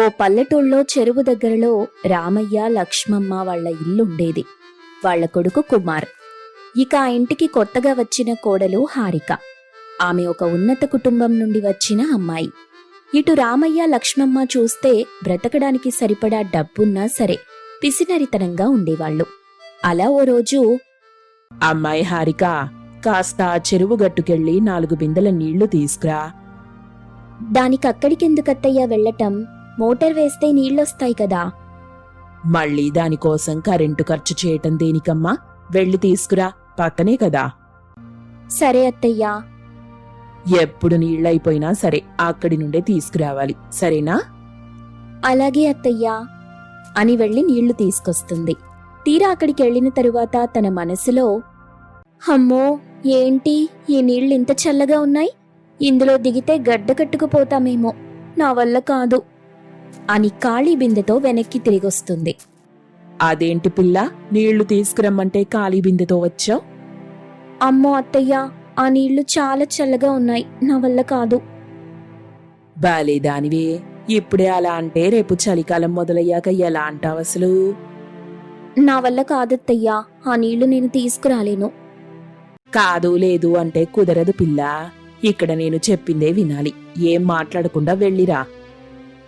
ఓ పల్లెటూళ్ళలో చెరువు దగ్గరలో రామయ్య లక్ష్మమ్మ వాళ్ళ ఇల్లుండేది. వాళ్ళ కొడుకు కుమార్. ఇక ఆ ఇంటికి కొత్తగా వచ్చిన కోడలు హారిక. ఆమె ఒక ఉన్నత కుటుంబం నుండి వచ్చిన అమ్మాయి. ఇటు రామయ్య లక్ష్మమ్మ చూస్తే బ్రతకడానికి సరిపడా డబ్బున్నా సరే పిసినరితనంగా ఉండేవాళ్ళు. అలా ఓ రోజు అమ్మాయి హారిక కాస్త చెరువు గట్టుకెళ్ళి నాలుగు బిందెల నీళ్ళు తీసుకురా. దానికక్కడికెందుకత్తయ్యా వెళ్ళటం? మోటార్ వేస్తే నీళ్ళొస్తాయి కదా. మళ్ళీ దానికోసం కరెంటు ఖర్చు చేయటం దేనికమ్మా? వెళ్ళి తీసుకురా. పక్కనే కదా. సరే అత్తయ్యా. ఎప్పుడు నీళ్ళైపోయినా సరే అక్కడి నుండే తీసుకురావాలి. సరేనా? అలాగే అత్తయ్యా. అని వెళ్ళి నీళ్ళు తీసుకొస్తుంది. తీరా అక్కడికి వెళ్ళిన తరువాత తన మనసులో అమ్మో ఏంటి? ఈ నీళ్ళు ఇంత చల్లగా ఉన్నాయి? ఇందులో దిగితే గడ్డ కట్టుకుపోతామేమో. నా వల్ల కాదు. అని ఖాళీ బిందెతో వెనక్కి తిరిగొస్తుంది. అదేంటి పిల్ల నీళ్ళు తీసుకురమ్మంటే ఖాళీ బిందెతో వచ్చావు? అమ్మో అత్తయ్య ఆ నీళ్ళు చాలా చల్లగా ఉన్నాయి నా వల్ల కాదు. బాలే దానివే ఇప్పుడే అలా అంటే రేపు చలికాలం మొదలయ్యాక ఎలా అంటావు అసలు? నా వల్ల కాదత్తయ్యా ఆ నీళ్ళు నేను తీసుకురాలేను. కాదు లేదు అంటే కుదరదు పిల్ల ఇక్కడ నేను చెప్పిందే వినాలి ఏం మాట్లాడకుండా వెళ్ళిరా.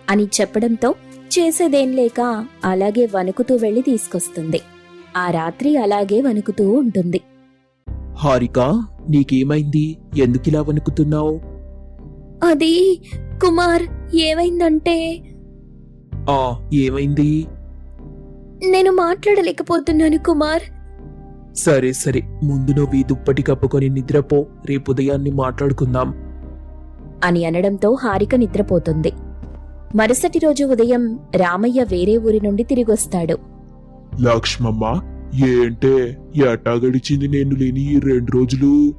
అని చెప్పడంతో చేసేదేం లేక అలాగే వణుకుతూ వెళ్ళి తీసుకొస్తుంది. ఆ రాత్రి అలాగే వణుకుతూ ఉంటుంది. హారిక నీకేమైంది? ఎందుకిలా వణుకుతున్నావు? అది కుమార్ ఏమైందంటే? ఆ ఏమైంది? నేను మాట్లాడలేకపోతున్నాను కుమార్. సరే సరే. ముందు నువ్వు ఈ దుప్పటి కప్పుకొని నిద్రపో. రేపు ఉదయాన్ని మాట్లాడుకుందాం. అని అనడంతో హారిక నిద్రపోతుంది. మరుసటి రోజు ఉదయం రామయ్య వేరే ఊరి నుండి తిరిగొస్తాడు. లక్ష్మమ్మ ఏంటే ఎట్టా గడిచింది నేను లేని ఈ రెండు రోజులు.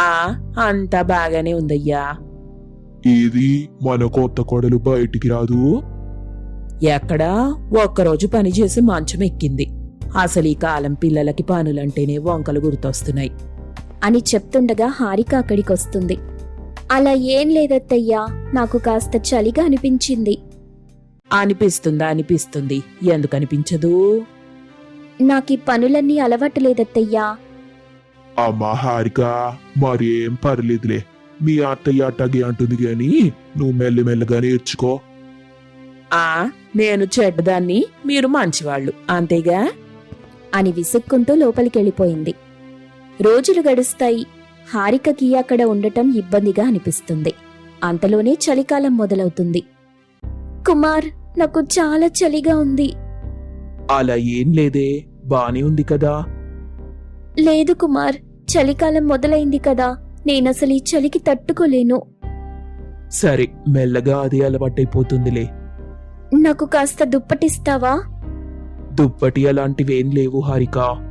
ఆ అంతా బాగానే ఉందయ్యా. ఏది? మన కొత్త కోడలు బయటికి రాదు? ఎక్కడా? ఒక్కరోజు పని చేసి మంచం ఎక్కింది. అసలు ఈ కాలం పిల్లలకి పనులంటేనే వంకలు గుర్తొస్తున్నాయి. అని చెప్తుండగా హారిక అక్కడికొస్తుంది. అలా ఏం లేదత్తయ్యా నాకు కాస్త చలిగా అనిపించింది. అనిపిస్తుందా అనిపిస్తుంది. ఎందుకు అనిపించదు? నాకీ పనులన్నీ అలవాటు లేదత్తయ్యా. అమ్మా హారిక మరేం పర్లేదులే. మీ అత్తయ్య అట్టగే అంటుంది గాని నువ్వు మెల్లమెల్లగా నేర్చుకో. ఆ నేను చెడ్డదాన్ని మీరు మంచివాళ్ళు అంతేగా? అని విసుక్కుంటూ లోపలికెళ్ళిపోయింది. రోజులు గడుస్తాయి హారికకి అక్కడ ఉండటం ఇబ్బందిగా అనిపిస్తుంది. అంతలోనే చలికాలం మొదలవుతుంది. కుమార్ నాకు చాలా చలిగా ఉంది. అలా ఏం లేదే బానే ఉంది కదా? లేదు కుమార్ చలికాలం మొదలైంది కదా నేనసలు ఈ చలికి తట్టుకోలేను. సరే మెల్లగా అదే అలవాటైపోతుందిలే. నాకు కాస్త దుప్పటిస్తావా? దుప్పటి అలాంటివేం లేవు హారిక.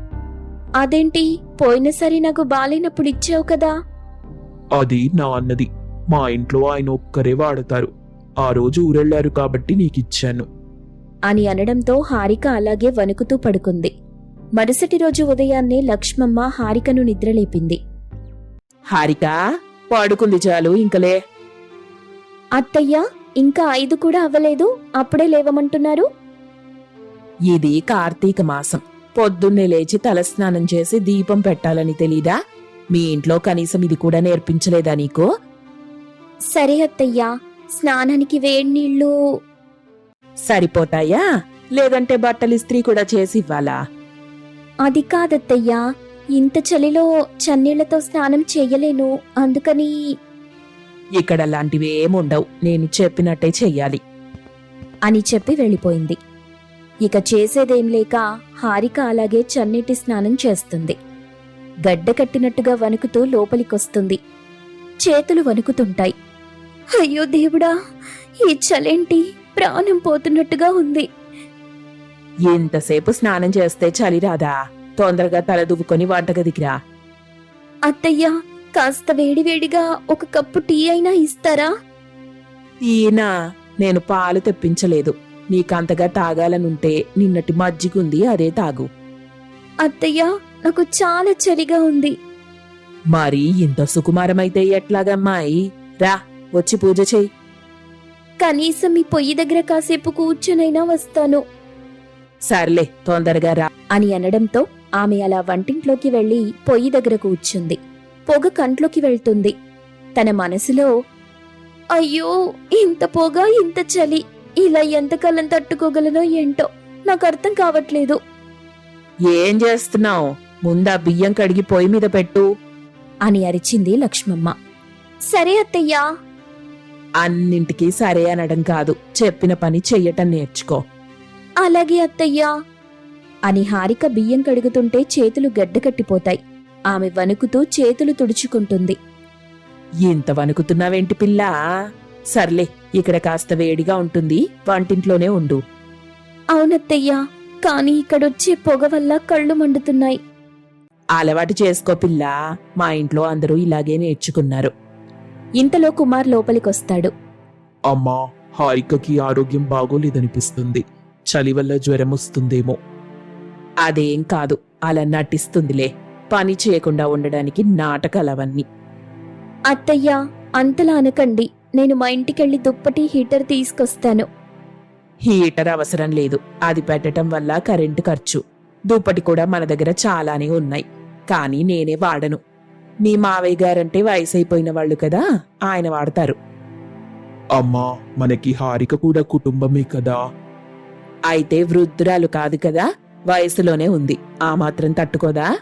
అదేంటి? పోయినసారి నాకు బాలేనప్పుడు ఇచ్చావు కదా? అది నా అన్నది. మా ఇంట్లో ఆయన ఒక్కరే వాడతారు. ఆ రోజు ఊరెళ్ళారు కాబట్టి నీకిచ్చాను. అని అనడంతో హారిక అలాగే వణుకుతూ పడుకుంది. మరుసటి రోజు ఉదయాన్నే లక్ష్మమ్మ హారికను నిద్రలేపింది. హారిక పడుకుంది చాలు ఇంకలే. అత్తయ్య ఇంకా ఐదు కూడా అవ్వలేదు అప్పుడే లేవమంటున్నారు? ఇది కార్తీక మాసం. పొద్దున్నే లేచి తలస్నానం చేసి దీపం పెట్టాలని తెలీదా? మీ ఇంట్లో కనీసం ఇది కూడా నేర్పించలేదా నీకు? సరే అత్తయ్య స్నానానికి వేడి నీళ్ళు సరిపోతాయా? లేదంటే బట్టలు ఇస్త్రీ కూడా చేసి ఇవ్వాలా? అది కాదత్తయ్యా ఇంత చలిలో చన్నీళ్ళతో స్నానం చెయ్యలేను అందుకని. ఇక్కడ అలాంటివి ఏముండవు నేను చెప్పినట్టే చెయ్యాలి. అని చెప్పి వెళ్ళిపోయింది. ఇక చేసేదేం లేక హారిక అలాగే చన్నీటి స్నానం చేస్తుంది. గడ్డ కట్టినట్టుగా వణుకుతూ లోపలికొస్తుంది. చేతులు వణుకుతుంటాయి. అయ్యో దేవుడా ఈ చలేంటి ప్రాణం పోతున్నట్టుగా ఉంది. ఎంతసేపు స్నానం చేస్తే చలి రాదా? తొందరగా తల దువ్వుకొని వంటగదికి రా. అత్తయ్య కాస్త వేడివేడిగా ఒక కప్పు టీ అయినా ఇస్తారా? ఈయన నేను పాలు తెప్పించలేదు. నీకంతగా తాగాలనుంటే నిన్నటి మజ్జిగుంది అదే తాగు. అత్తయ్య నాకు చాలా చలిగా ఉంది. మరి ఇంత సుకుమారమైతే ఎట్లాగమ్మాయి రా వచ్చి పూజ చెయ్యి కనీసం ఈ పొయ్యి దగ్గర కాసేపు కూర్చునైనా వస్తాను. సర్లే తొందరగా రా. అని అనడంతో ఆమె అలా వంటింట్లోకి వెళ్ళి పొయ్యి దగ్గర కూర్చుంది. పొగ కంట్లోకి వెళ్తుంది. తన మనసులో అయ్యో ఇంత పొగ ఇంత చలి. ఇలా ఎంతకాలం తట్టుకోగలనో ఏంటో నాకు అర్థం కావట్లేదు. ఏం చేస్తున్నావు? ముందా బియ్యం కడిగి పొయ్యి మీద పెట్టు. అని అరిచింది లక్ష్మమ్మ. సరే అత్తయ్యా. అన్నింటికీ సరే అనడం కాదు. చెప్పిన పని చెయ్యటం నేర్చుకో. అలాగే అత్తయ్యా. అని హారిక బియ్యం కడుగుతుంటే చేతులు గడ్డకట్టిపోతాయి ఆమె వణుకుతూ చేతులు తుడుచుకుంటుంది. ఇంత వణుకుతున్నావేంటి పిల్ల? సర్లే ఇక్కడ కాస్త వేడిగా ఉంటుంది. వంటింట్లోనే ఉండు. అవునత్తయ్యా కానీ ఇక్కడొచ్చే పొగ వల్ల కళ్ళు మండుతున్నాయి. అలవాటు చేసుకో పిల్ల. మా ఇంట్లో అందరూ ఇలాగే నేర్చుకున్నారు. ఇంతలో కుమార్ లోపలికొస్తాడు. అమ్మా హారికకి ఆరోగ్యం బాగోలేదనిపిస్తుంది. చలి వల్ల జ్వరం వస్తుందేమో అదేం కాదు అలా నటిస్తుందిలే. పని చేయకుండా ఉండడానికి నాటకాలవన్నీ. అత్తయ్యా అంతలా అనకండి. నేను మా ఇంటికెళ్ళి దుప్పటి హీటర్ తీసుకొస్తాను. హీటర్ అవసరం లేదు. అది పెట్టడం వల్ల కరెంటు ఖర్చు. దుప్పటి కూడా మన దగ్గర చాలానే ఉన్నాయి. కానీ నేనే వాడను. మీ మావయ్య గారంటే వయసు అయిపోయిన వాళ్ళు కదా ఆయన వాడతారు. అమ్మా మనకి హారిక కూడా కుటుంబమే కదా. అయితే వృద్ధురాలు కాదు కదా వయసులోనే ఉంది. ఆ మాత్రం తట్టుకోదా?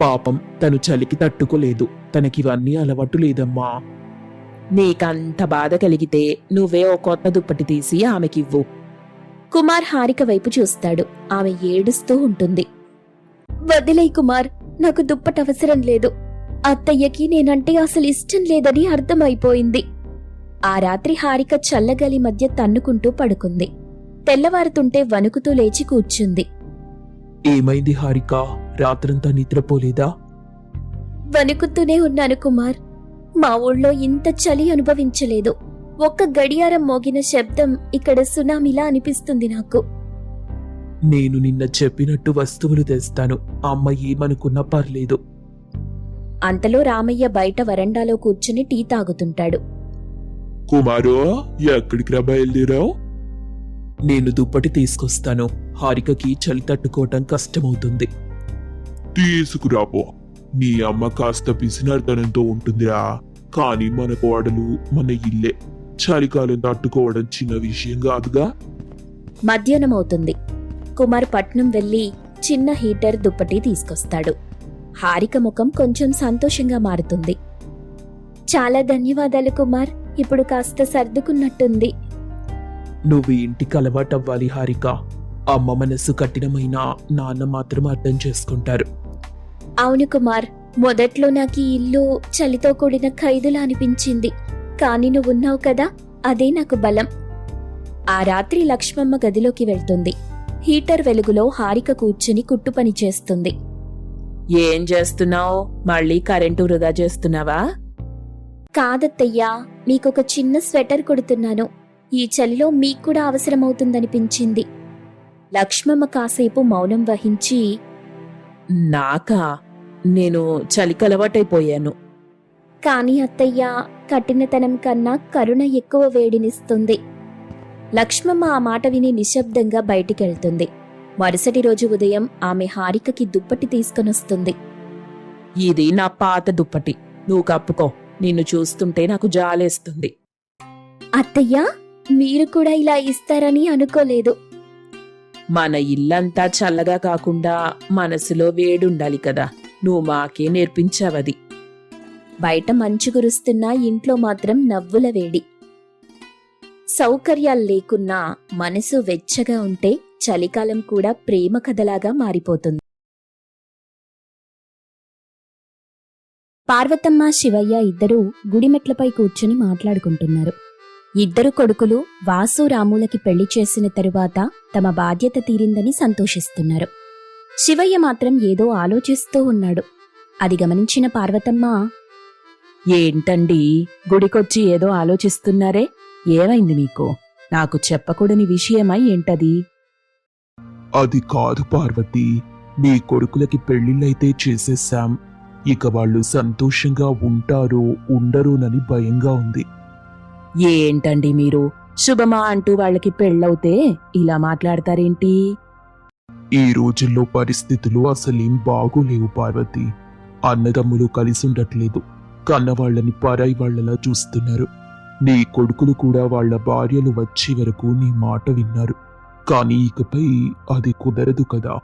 పాపం తను చలికి తట్టుకోలేదు. తనకివన్నీ అలవాటు లేదమ్మా. నీకంత బాధ కలిగితే నువ్వే ఓ కొత్త దుప్పటి తీసి ఆమెకివ్వు. కుమార్ హారిక వైపు చూస్తాడు. ఆమె ఏడుస్తూ ఉంటుంది. వదిలే కుమార్ నాకు దుప్పటి అవసరం లేదు. అత్తయ్యకి నేనంటే అసలు ఇష్టం లేదని అర్థమైపోయింది. ఆ రాత్రి హారిక చల్లగాలి మధ్య తన్నుకుంటూ పడుకుంది. తెల్లవారుతుంటే వణుకుతూ లేచి కూర్చుంది. ఏమైంది హారిక? రాత్రంతా నిద్రపోలేదా? వణుకుతూనే ఉన్నాను కుమార్. మా ఊళ్ళో ఇంత చలి అనుభవించలేదు. ఒక్క గడియారం మోగిన శబ్దం ఇక్కడ సునామీలా అనిపిస్తుంది నాకు. నేను నిన్న చెప్పినట్టు వస్తువులు తెస్తాను. అమ్మ ఏమనుకున్నా పర్లేదు. అంతలో రామయ్య బయట వరండాలో కూర్చుని టీ తాగుతుంటాడు. కుమారు ఎక్కడికి రా బయలుదేరావు? నేను దుప్పటి తీసుకొస్తాను. హారికకి చలి తట్టుకోవటం కష్టమవుతుంది. తీసుకురాపో. నీ అమ్మ కాస్త పిసినార్తనంతో ఉంటుందిరా. కానీ మన కోడలు మన ఇల్లే. చలికాలం తట్టుకోవడం చిన్న విషయం కాదుగా? మధ్యాహ్నం అవుతుంది కుమార్ పట్నం వెళ్ళి చిన్న హీటర్ దుప్పటి తీసుకొస్తాడు. హారిక ముఖం కొంచెం సంతోషంగా మారుతుంది. చాలా ధన్యవాదాలు కుమార్. ఇప్పుడు కాస్త సర్దుకున్నట్టుంది. నువ్వు ఇంటికి అలవాటవ్వాలి హారిక. అమ్మ మనసు కఠినమైన నాన్న మాత్రం అర్థం చేసుకుంటారు. అవును కుమార్ మొదట్లో నాకు ఈ ఇల్లు చలితో కూడిన ఖైదులా అనిపించింది. కానీ నువ్వున్నావు కదా అదే నాకు బలం. ఆ రాత్రి లక్ష్మమ్మ గదిలోకి వెళ్తుంది. హీటర్ వెలుగులో హారిక కూర్చుని కుట్టు పని చేస్తుంది. ఏం చేస్తున్నావు? మళ్ళీ కరెంటు వృధా చేస్తున్నావా? కాదత్తయ్యా మీకొక చిన్న స్వెటర్ కుడుతున్నాను. ఈ చలిలో మీకు కూడా అవసరమవుతుందనిపించింది. లక్ష్మమ్మ కాసేపు మౌనం వహించి నాకా? నేను చలికి అలవాటైపోయాను కానీ అత్తయ్య కఠినతనం కన్నా కరుణ ఎక్కువ వేడినిస్తుంది. లక్ష్మమ్మ ఆ మాట విని నిశ్శబ్దంగా బయటికెళ్తుంది. మరుసటి రోజు ఉదయం ఆమె హారికకి దుప్పటి తీసుకొనొస్తుంది. ఇది నా పాత దుప్పటి. నువ్వు కప్పుకో. నిన్ను చూస్తుంటే నాకు జాలేస్తుంది. అత్తయ్య మీరు కూడా ఇలా ఇస్తారని అనుకోలేదు. మన ఇల్లంతా చల్లగా కాకుండా మనసులో వేడుండాలి కదా. నువ్వు మాకే నేర్పించావది. బయట మంచు కురుస్తున్నా ఇంట్లో మాత్రం నవ్వుల వేడి. సౌకర్యాలు లేకున్నా మనసు వెచ్చగా ఉంటే చలికాలం కూడా ప్రేమ కథలాగా మారిపోతుంది. పార్వతమ్మ శివయ్య ఇద్దరూ గుడిమెట్లపై కూర్చుని మాట్లాడుకుంటున్నారు. ఇద్దరు కొడుకులు వాసు రాములకి పెళ్ళి చేసిన తరువాత తమ బాధ్యత తీరిందని సంతోషిస్తున్నారు. శివయ్య మాత్రం ఏదో ఆలోచిస్తూ ఉన్నాడు. అది గమనించిన పార్వతమ్మ ఏంటండి గుడికొచ్చి ఏదో ఆలోచిస్తున్నారే? ఏమైంది మీకు నాకు చెప్పకూడని విషయమై ఏంటది? అది కాదు పార్వతి నీ కొడుకులకి పెళ్ళిళ్ళైతే చేసేసాం ఇక వాళ్ళు సంతోషంగా ఉంటారో ఉండరోనని భయంగా ఉంది. ఏంటండి మీరు? శుభమా అంటూ వాళ్ళకి పెళ్ళవుతే ఇలా మాట్లాడతారేంటి? ఈ రోజుల్లో పరిస్థితులు అసలేం బాగోలేవు పార్వతి. అన్నదమ్ములు కలిసి ఉండట్లేదు కన్నవాళ్ళని పరాయి వాళ్ళలా చూస్తున్నారు. నీ కొడుకులు కూడా వాళ్ళ భార్యలు వచ్చే వరకు నీ మాట విన్నారు. కానీ ఇకపై అది కుదరదు కదా.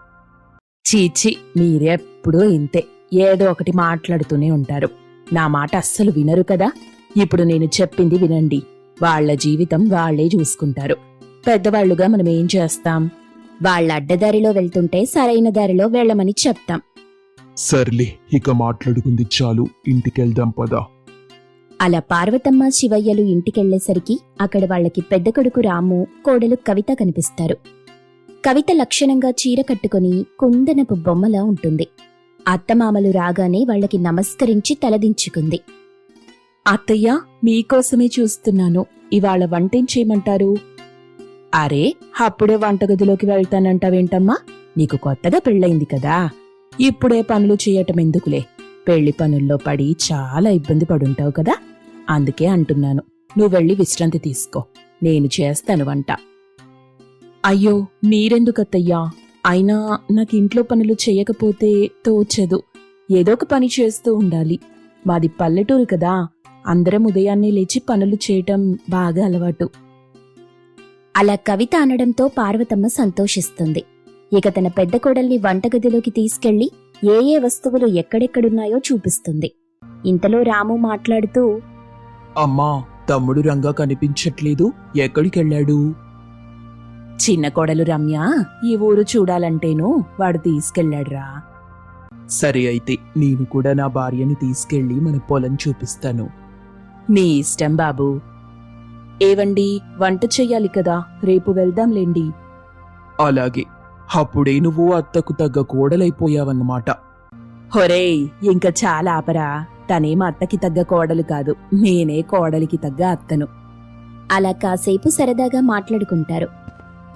చీచి మీరెప్పుడూ ఇంతే. ఏదో ఒకటి మాట్లాడుతూనే ఉంటారు. నా మాట అస్సలు వినరు కదా. ఇప్పుడు నేను చెప్పింది వినండి. వాళ్ళ జీవితం వాళ్ళే చూసుకుంటారు. పెద్దవాళ్ళుగా మనం ఏం చేస్తాం? వాళ్ళ అడ్డదారిలో వెళ్తుంటే సరైన దారిలో వెళ్ళమని చెప్తాం. సర్లే ఇక మాట్లాడుకుంది చాలు ఇంటికెళ్దాం పదా. అలా పార్వతమ్మ శివయ్యలు ఇంటికెళ్ళేసరికి అక్కడ వాళ్ళకి పెద్ద కొడుకు రాము కోడలు కవిత కనిపిస్తారు. కవిత లక్షణంగా చీర కట్టుకుని కుందనపు బొమ్మలా ఉంటుంది. అత్తమామలు రాగానే వాళ్ళకి నమస్కరించి తలదించుకుంది. అత్తయ్య మీకోసమే చూస్తున్నాను. ఇవాళ వంటేం చేయమంటారు? అరే అప్పుడే వంటగదిలోకి వెళ్తానంటావేంటమ్మా నీకు కొత్తగా పెళ్ళయింది కదా. ఇప్పుడే పనులు చేయటం ఎందుకులే? పెళ్ళి పనుల్లో పడి చాలా ఇబ్బంది పడుంటావు కదా. అందుకే అంటున్నాను. నువ్వు వెళ్ళి విశ్రాంతి తీసుకో. నేను చేస్తాను వంట. అయ్యో మీరెందుకత్తయ్యా? అయినా నాకు ఇంట్లో పనులు చేయకపోతే తోచదు. ఏదో ఒక పని చేస్తూ ఉండాలి. మాది పల్లెటూరు కదా. అందరం ఉదయాన్నే లేచి పనులు చేయటం బాగా అలవాటు. అలా కవిత అనడంతో పార్వతమ్మ సంతోషిస్తుంది. ఇక తన పెద్ద కోడల్ని వంటగదిలోకి తీసుకెళ్ళి ఏ ఏ వస్తువులు ఎక్కడెక్కడున్నాయో చూపిస్తుంది. ఇంతలో రాము మాట్లాడుతూ అమ్మా తమ్ముడు రంగా కనిపించట్లేదు. ఎక్కడికెళ్ళాడు? చిన్న కోడలు రమ్య ఈ ఊరు చూడాలంటేను వాడు తీసుకెళ్ళాడురా. సరే అయితే నేను కూడా నా భార్యని తీసుకెళ్ళి మన పొలం చూపిస్తాను. నీ ఇష్టం బాబు. ఏవండి వంట చెయ్యాలి కదా రేపు వెళ్దాంలేండి. అలాగే. అప్పుడే నువ్వు అత్తకు తగ్గ కోడలైపోయావన్నమాట. హొరేయ్ ఇంకా చాలా ఆపరా. తనేం అత్తకి తగ్గ కోడలు కాదు నేనే కోడలికి తగ్గ అత్తను. అలా కాసేపు సరదాగా మాట్లాడుకుంటారు.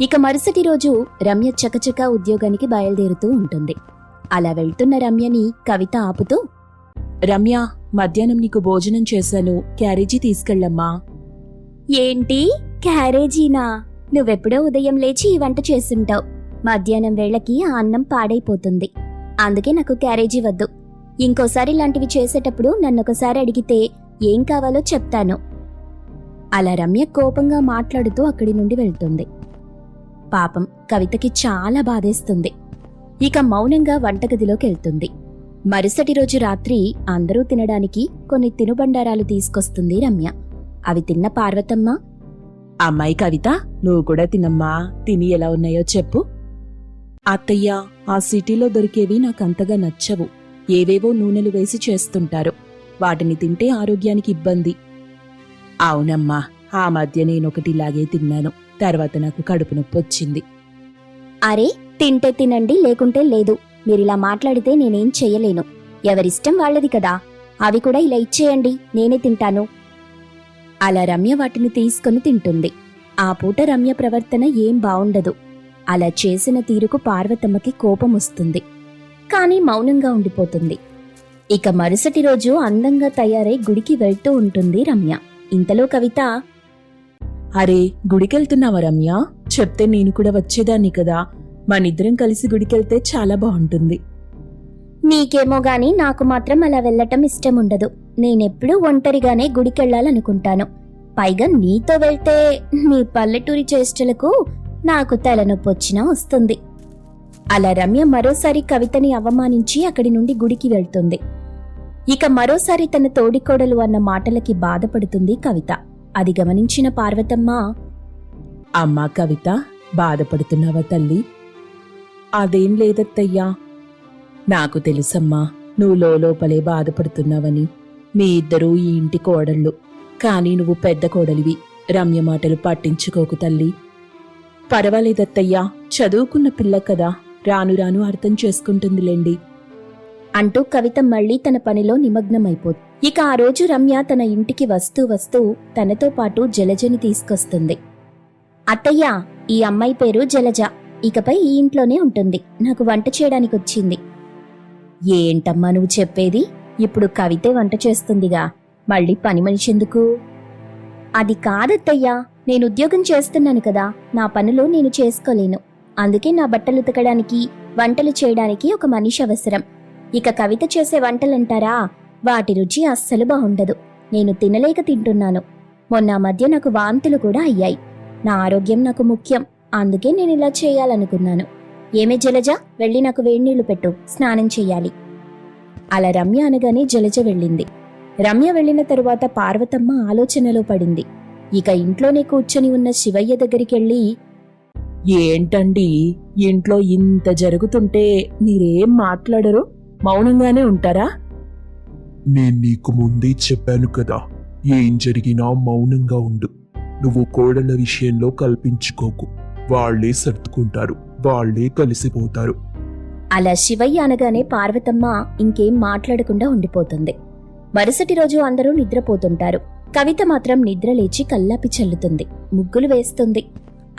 ఇక మరుసటి రోజు రమ్య చకచక ఉద్యోగానికి బయలుదేరుతూ ఉంటుంది. అలా వెళ్తున్న రమ్యని కవిత ఆపుతూ రమ్య మధ్యాహ్నం నీకు భోజనం చేశాను క్యారేజీ తీసుకెళ్ళమ్మా. ఏంటి? క్యారేజీనా? నువ్వెప్పుడో ఉదయం లేచి ఈ వంట చేస్తుంటావు. మధ్యాహ్నం వేళకి ఆ అన్నం పాడైపోతుంది. అందుకే నాకు క్యారేజీ వద్దు. ఇంకోసారి ఇలాంటివి చేసేటప్పుడు నన్నొకసారి అడిగితే ఏం కావాలో చెప్తాను. అలా రమ్య కోపంగా మాట్లాడుతూ అక్కడి నుండి వెళ్తుంది. పాపం కవితకి చాలా బాధేస్తుంది. ఇక మౌనంగా వంటగదిలోకి వెళ్తుంది. మరుసటి రోజు రాత్రి అందరూ తినడానికి కొన్ని తినుబండారాలు తీసుకొస్తుంది రమ్య. అవి తిన్న పార్వతమ్మ? అమ్మాయి కవిత నువ్వు కూడా తినమ్మా. తిని ఎలా ఉన్నాయో చెప్పు. అత్తయ్య ఆ సిటీలో దొరికేవి నాకంతగా నచ్చవు. ఏవేవో నూనెలు వేసి చేస్తుంటారు. వాటిని తింటే ఆరోగ్యానికి ఇబ్బంది. అవునమ్మా ఆ మధ్య నేనొకటి ఇలాగే తిన్నాను. తర్వాత నాకు కడుపు నొప్పి వచ్చింది. అరే తింటే తినండి లేకుంటే లేదు. మీరిలా మాట్లాడితే నేనేం చెయ్యలేను ఎవరిష్టం వాళ్ళది కదా. అవి కూడా ఇలా ఇచ్చేయండి నేనే తింటాను. అలా రమ్య వాటిని తీసుకొని తింటుంది. ఆ పూట రమ్య ప్రవర్తన ఏం బావుండదు. అలా చేసిన తీరుకు పార్వతమ్మకి కోపం వస్తుంది. కానీ మౌనంగా ఉండిపోతుంది. ఇక మరుసటి రోజు అందంగా తయారై గుడికి వెళ్తూ ఉంటుంది రమ్య. ఇంతలో కవిత అరే గుడికెళ్తున్నావా రమ్య? చెప్తే నేను కూడా వచ్చేదాన్ని కదా. మనిద్దరం కలిసి గుడికెళ్తే చాలా బాగుంటుంది నీకేమో గాని నాకు మాత్రం అలా వెళ్ళటం ఇష్టం ఉండదు నేనెప్పుడూ ఒంటరిగానే గుడికెళ్ళాలనుకుంటాను. పైగా నీతో వెళ్తే నీ పల్లెటూరి చేష్టలకు నాకు తలనొప్పి వచ్చినా వస్తుంది. అలా రమ్య మరోసారి కవితని అవమానించి అక్కడి నుండి గుడికి వెళ్తుంది. ఇక మరోసారి తన తోడికోడలు అన్న మాటలకి బాధపడుతుంది కవిత. అది గమనించిన పార్వతమ్మ అమ్మా కవిత బాధపడుతున్నావా తల్లి? అదేం లేదత్తయ్యా నాకు తెలుసమ్మా నువ్వు లోపలే బాధపడుతున్నావని. మీ ఇద్దరూ ఈ ఇంటి కోడళ్ళు కానీ నువ్వు పెద్ద కోడలివి. రమ్య మాటలు పట్టించుకోకు తల్లి. పర్వాలేదత్తయ్యా చదువుకున్న పిల్ల కదా రాను రాను అర్థం చేసుకుంటుందిలేండి. అంటూ కవిత మళ్ళీ తన పనిలో నిమగ్నమైపోతుంది ఇక ఆ రోజు రమ్య తన ఇంటికి వస్తూ వస్తూ తనతో పాటు జలజని తీసుకొస్తుంది. అత్తయ్య ఈ అమ్మాయి పేరు జలజ ఇకపై ఈ ఇంట్లోనే ఉంటుంది నాకు వంట చేయడానికి వచ్చింది ఏంటమ్మా నువ్వు చెప్పేది? ఇప్పుడు కవితే వంట చేస్తుందిగా. మళ్ళీ పని మనిషి ఎందుకు? అది కాదత్తయ్యా నేను ఉద్యోగం చేస్తున్నాను కదా. నా పనులు నేను చేసుకోలేను. అందుకే నా బట్టలు ఉతకడానికి వంటలు చేయడానికి ఒక మనిషి అవసరం. ఇక కవిత చేసే వంటలంటారా? వాటి రుచి అస్సలు బాగుండదు. నేను తినలేక తింటున్నాను. మొన్న మధ్య నాకు వాంతులు కూడా అయ్యాయి. నా ఆరోగ్యం నాకు ముఖ్యం. అందుకే నేను ఇలా చేయాలనుకున్నాను. ఏమే జలజ? వెళ్ళి నాకు వేడినీళ్ళు పెట్టు. స్నానం చెయ్యాలి. అలా రమ్య అనగానే జలజ వెళ్ళింది. రమ్య వెళ్ళిన తరువాత పార్వతమ్మ ఆలోచనలో పడింది. ఇక ఇంట్లోనే కూర్చొని ఉన్న శివయ్య దగ్గరికెళ్ళి ఏంటండి? ఇంట్లో ఇంత జరుగుతుంటే మీరేం మాట్లాడరు? మౌనంగానే ఉంటారా? నేను నీకు ముందే చెప్పాను కదా ఏం జరిగినా మౌనంగా ఉండు. నువ్వు కోడల విషయంలో కల్పించుకోకు. వాళ్ళే సర్దుకుంటారు. వాళ్ళే కలిసిపోతారు. అలా శివయ్య అనగానే పార్వతమ్మ ఇంకేం మాట్లాడకుండా ఉండిపోతుంది. మరుసటి రోజు అందరూ నిద్రపోతుంటారు. కవిత మాత్రం నిద్ర లేచి కల్లాపి చల్లుతుంది. ముగ్గులు వేస్తుంది.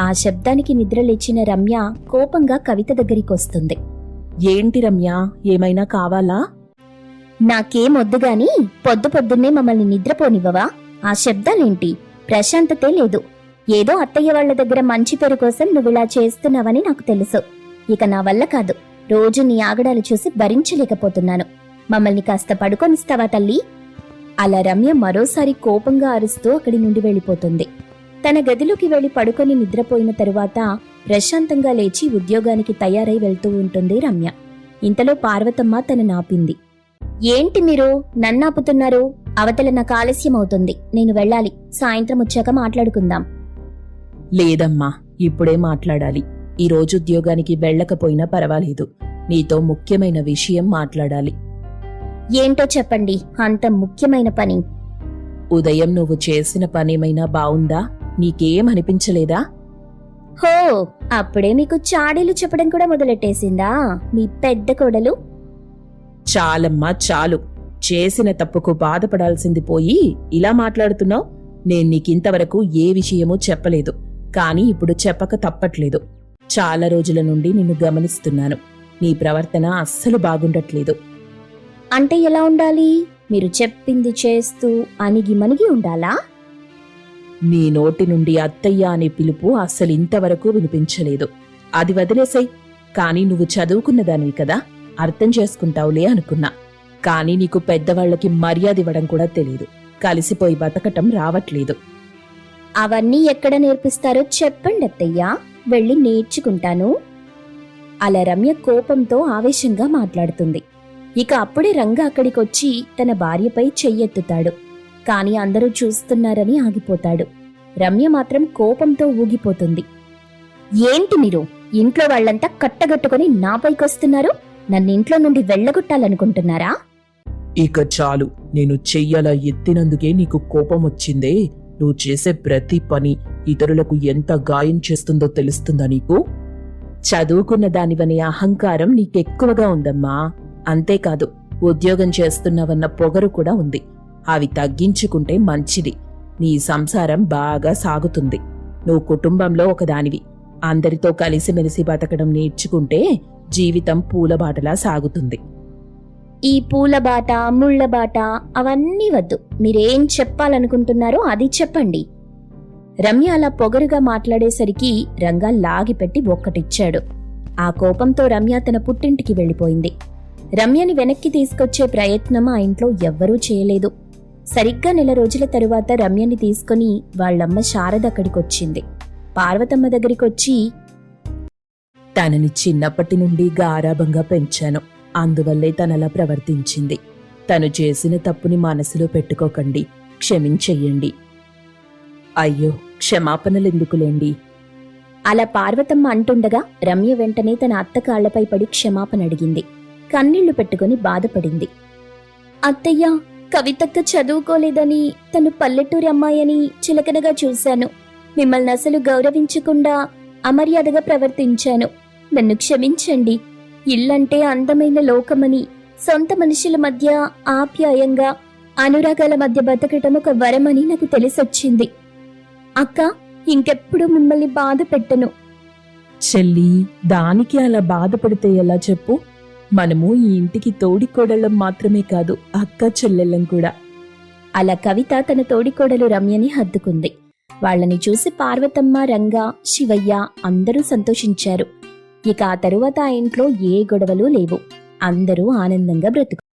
ఆ శబ్దానికి నిద్ర లేచిన రమ్య కోపంగా కవిత దగ్గరికొస్తుంది ఏంటి రమ్య? ఏమైనా కావాలా? నాకేం వద్దు గాని పొద్దు పొద్దున్నే మమ్మల్ని నిద్రపోనివ్వవా? ఆ శబ్దాలేంటి? ప్రశాంతతే లేదు. ఏదో అత్తయ్య వాళ్ళ దగ్గర మంచి పేరు కోసం నువ్విలా చేస్తున్నావని నాకు తెలుసు. ఇక నా వల్ల కాదు. రోజు నీ ఆగడాలు చూసి భరించలేకపోతున్నాను. మమ్మల్ని కాస్త పడుకొనిస్తావా తల్లి? అలా రమ్య మరోసారి కోపంగా అరుస్తూ అక్కడి నుండి వెళ్ళిపోతుంది. తన గదిలోకి వెళ్ళి పడుకొని నిద్రపోయిన తరువాత ప్రశాంతంగా లేచి ఉద్యోగానికి తయారై వెళ్తూ ఉంటుంది రమ్య. ఇంతలో పార్వతమ్మ తన నాపింది. ఏంటి మీరు? నన్నాపుతున్నారు అవతల నాకు ఆలస్యం అవుతుంది నేను వెళ్ళాలి. సాయంత్రం వచ్చాక మాట్లాడుకుందాం. లేదమ్మా ఇప్పుడే మాట్లాడాలి. ఈ రోజు ఉద్యోగానికి వెళ్ళకపోయినా పర్వాలేదు. నీతో ముఖ్యమైన విషయం మాట్లాడాలి. ఏంటో చెప్పండి అంత ముఖ్యమైన పని. ఉదయం నువ్వు చేసిన పనేమైనా బావుందా? నీకేం అనిపించలేదా హో అప్పుడే మీకు చాడీలు చెప్పడం కూడా మొదలెట్టేసిందా? మీ పెద్ద కోడలు? చాలమ్మా చాలు. చేసిన తప్పుకు బాధపడాల్సింది పోయి ఇలా మాట్లాడుతున్నావు? నేను నీకింతవరకు ఏ విషయమూ చెప్పలేదు. కానీ ఇప్పుడు చెప్పక తప్పట్లేదు. చాలా రోజుల నుండి నిన్ను గమనిస్తున్నాను. నీ ప్రవర్తన అస్సలు బాగుండట్లేదు. అంటే ఎలా ఉండాలి? మీరు చెప్పింది చేస్తూ అణిగి మణిగి ఉండాలా? నీ నోటి నుండి అత్తయ్య అనే పిలుపు అస్సలు ఇంతవరకు వినిపించలేదు. అది వదిలేసాయి. కానీ నువ్వు చదువుకున్న దానివి కదా. అర్థం చేసుకుంటావులే అనుకున్నా. కానీ నీకు పెద్దవాళ్ళకి మర్యాద ఇవ్వడం కూడా తెలియదు కలిసిపోయి బతకటం రావట్లేదు. అవన్నీ ఎక్కడ నేర్పిస్తారో చెప్పండి అత్తయ్యా. వెళ్ళి నేర్చుకుంటాను. అలా రమ్య కోపంతో ఆవేశంగా మాట్లాడుతుంది. ఇక అప్పుడే రంగ అక్కడికొచ్చి తన భార్యపై చెయ్యెత్తుతాడు. కాని అందరూ చూస్తున్నారని ఆగిపోతాడు. రమ్య మాత్రం కోపంతో ఊగిపోతుంది. ఏంటి మీరు? ఇంట్లో వాళ్ళంతా కట్టగట్టుకుని నాపైకొస్తున్నారు నన్నింట్లో నుండి వెళ్ళగొట్టాలనుకుంటున్నారా? ఇక చాలు. నేను చెయ్యాల ఎత్తినందుకే నీకు కోపం వచ్చిందే నువ్వు చేసే ప్రతి పని ఇతరులకు ఎంత గాయం చేస్తుందో తెలుస్తుందా నీకు? చదువుకున్న దానివనే అహంకారం నీకెక్కువగా ఉందమ్మా. అంతేకాదు ఉద్యోగం చేస్తున్నావన్న పొగరు కూడా ఉంది. అవి తగ్గించుకుంటే మంచిది. నీ సంసారం బాగా సాగుతుంది. నువ్వు కుటుంబంలో ఒకదానివి. అందరితో కలిసిమెలిసి బతకడం నేర్చుకుంటే జీవితం పూలబాటలా సాగుతుంది. ఈ పూల బాట ముళ్ళ బాట అవన్నీ వద్దు. మీరేం చెప్పాలనుకుంటున్నారో అది చెప్పండి. రమ్య అలా పొగరుగా మాట్లాడేసరికి రంగా లాగిపెట్టి ఒక్కటిచ్చాడు. ఆ కోపంతో రమ్య తన పుట్టింటికి వెళ్ళిపోయింది. రమ్యని వెనక్కి తీసుకొచ్చే ప్రయత్నం ఆ ఇంట్లో ఎవ్వరూ చేయలేదు. సరిగ్గా నెల రోజుల తరువాత రమ్యని తీసుకుని వాళ్ళమ్మ శారద అక్కడికొచ్చింది. పార్వతమ్మ దగ్గరికొచ్చి తనని చిన్నప్పటి నుండి గారాభంగా పెంచాను. అందువల్లే తనలా ప్రవర్తించింది. తను చేసిన తప్పుని మనసులో పెట్టుకోకండి. క్షమించెయ్యండి. అయ్యో క్షమాపణలెందుకులేండి? అలా పార్వతమ్మ అంటుండగా రమ్య వెంటనే తన అత్త కాళ్ళపై పడి క్షమాపణ అడిగింది కన్నీళ్ళు పెట్టుకుని బాధపడింది. అత్తయ్య కవితక్క చదువుకోలేదని తను పల్లెటూరి అమ్మాయని చిలకనగా చూశాను. మిమ్మల్ని అసలు గౌరవించకుండా అమర్యాదగా ప్రవర్తించాను. నన్ను క్షమించండి. ఇల్లంటే అందమైన లోకమని సొంత మనుషుల మధ్య ఆప్యాయంగా అనురాగాల మధ్య బతకటం ఒక వరమని నాకు తెలిసొచ్చింది. అక్క ఇంకెప్పుడు మిమ్మల్ని బాధ పెట్టను. చెల్లి దానికి అలా బాధపడితే ఎలా చెప్పు? మనము ఈ ఇంటికి తోడికోడళ్ళం మాత్రమే కాదు అక్క చెల్లెళ్ళం కూడా. అలా కవిత తన తోడికోడలు రమ్యని హద్దుకుంది. వాళ్ళని చూసి పార్వతమ్మ రంగ శివయ్య అందరూ సంతోషించారు. ఇక ఆ తరువాత ఆ ఇంట్లో ఏ గొడవలు లేవు. అందరూ ఆనందంగా బ్రతుకు